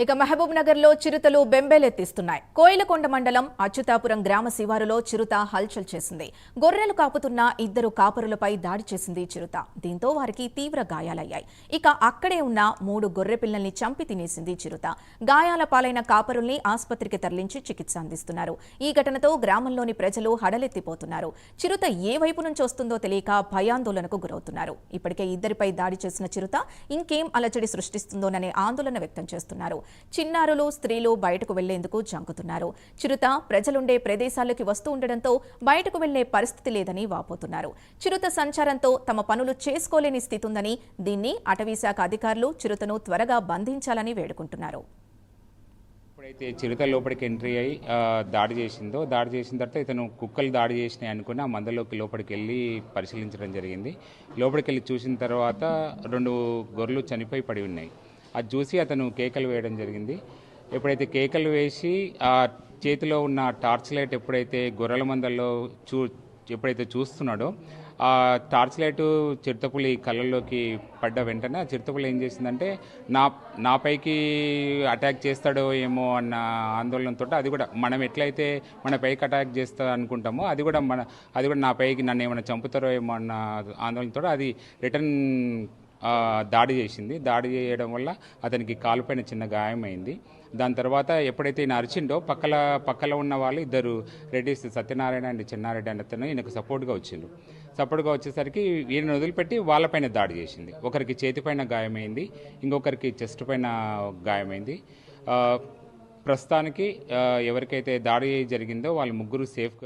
ఇక మహబూబ్ నగర్లో చిరుతలు బెంబేలెత్తిస్తున్నాయి. కోయిలకొండ మండలం అచ్యుతాపురం గ్రామ శివారులో చిరుత హల్చల్ చేసింది. గొర్రెలు కాపుతున్న ఇద్దరు కాపరులపై దాడి చేసింది చిరుత. దీంతో వారికి తీవ్ర గాయాలయ్యాయి. ఇక అక్కడే ఉన్న మూడు గొర్రె పిల్లల్ని చంపి తినేసింది చిరుత. గాయాల పాలైన కాపరుల్ని ఆసుపత్రికి తరలించి చికిత్స అందిస్తున్నారు. ఈ ఘటనతో గ్రామంలోని ప్రజలు హడలెత్తిపోతున్నారు. చిరుత ఏ వైపు నుంచి వస్తుందో తెలియక భయాందోళనకు గురవుతున్నారు. ఇప్పటికే ఇద్దరిపై దాడి చేసిన చిరుత ఇంకేం అలచడి సృష్టిస్తుందోననే ఆందోళన వ్యక్తం చేస్తున్నారు. చిన్నారులు స్త్రీలు బయటకు వెళ్ళేందుకు జంకుతున్నారు. చిరుత ప్రజలుండే ప్రదేశాల్లోకి వస్తూ ఉండడంతో బయటకు వెళ్ళే పరిస్థితి లేదని వాపోతున్నారు. చిరుత సంచారంతో తమ పనులు చేసుకోలేని స్థితి ఉందని దీన్ని అటవీశాఖ అధికారులు చిరుతను త్వరగా బంధించాలని వేడుకుంటున్నారు. ఎప్పుడైతే చిరుత లోపలికి ఎంట్రీ అయ్యి దాడి చేసిందో దాడి చేసిన తర్వాత ఇతను కుక్కలు దాడి చేసినాయి అనుకుని ఆ మందలోకి లోపలికి వెళ్ళి పరిశీలించడం జరిగింది. లోపలికి వెళ్ళి చూసిన తర్వాత రెండు గొర్రెలు చనిపోయి పడి ఉన్నాయి. అది చూసి అతను కేకలు వేయడం జరిగింది. ఎప్పుడైతే కేకలు వేసి ఆ చేతిలో ఉన్న టార్చ్ లైట్ ఎప్పుడైతే గొర్రెల మందల్లో చూ ఎప్పుడైతే చూస్తున్నాడో ఆ టార్చ్ లైట్ చిరుతపులి కళ్ళల్లోకి పడ్డ వెంటనే ఆ చిరుతపులి ఏం చేసిందంటే నా నాపైకి అటాక్ చేస్తాడో ఏమో అన్న ఆందోళనతో అది కూడా మనం ఎట్లయితే మన పైకి అటాక్ చేస్తా అనుకుంటామో అది కూడా మన అది కూడా నా పైకి నన్ను ఏమైనా చంపుతారో ఏమో అన్న ఆందోళనతో అది రిటర్న్ దాడి చేసింది. దాడి చేయడం వల్ల అతనికి కాలుపైన చిన్న గాయమైంది. దాని తర్వాత ఎప్పుడైతే ఈయన అరిచిండో పక్కల పక్కల ఉన్న వాళ్ళు ఇద్దరు రెడ్డిస్ సత్యనారాయణ అండ్ చిన్నారెడ్డి అనే అతను ఈయనకు సపోర్ట్గా వచ్చిండు సపోర్ట్గా వచ్చేసరికి ఈయన వదిలిపెట్టి వాళ్ళపైన దాడి చేసింది. ఒకరికి చేతిపైన గాయమైంది ఇంకొకరికి చెస్ట్ పైన గాయమైంది. ప్రస్తుతానికి ఎవరికైతే దాడి జరిగిందో వాళ్ళు ముగ్గురు సేఫ్గా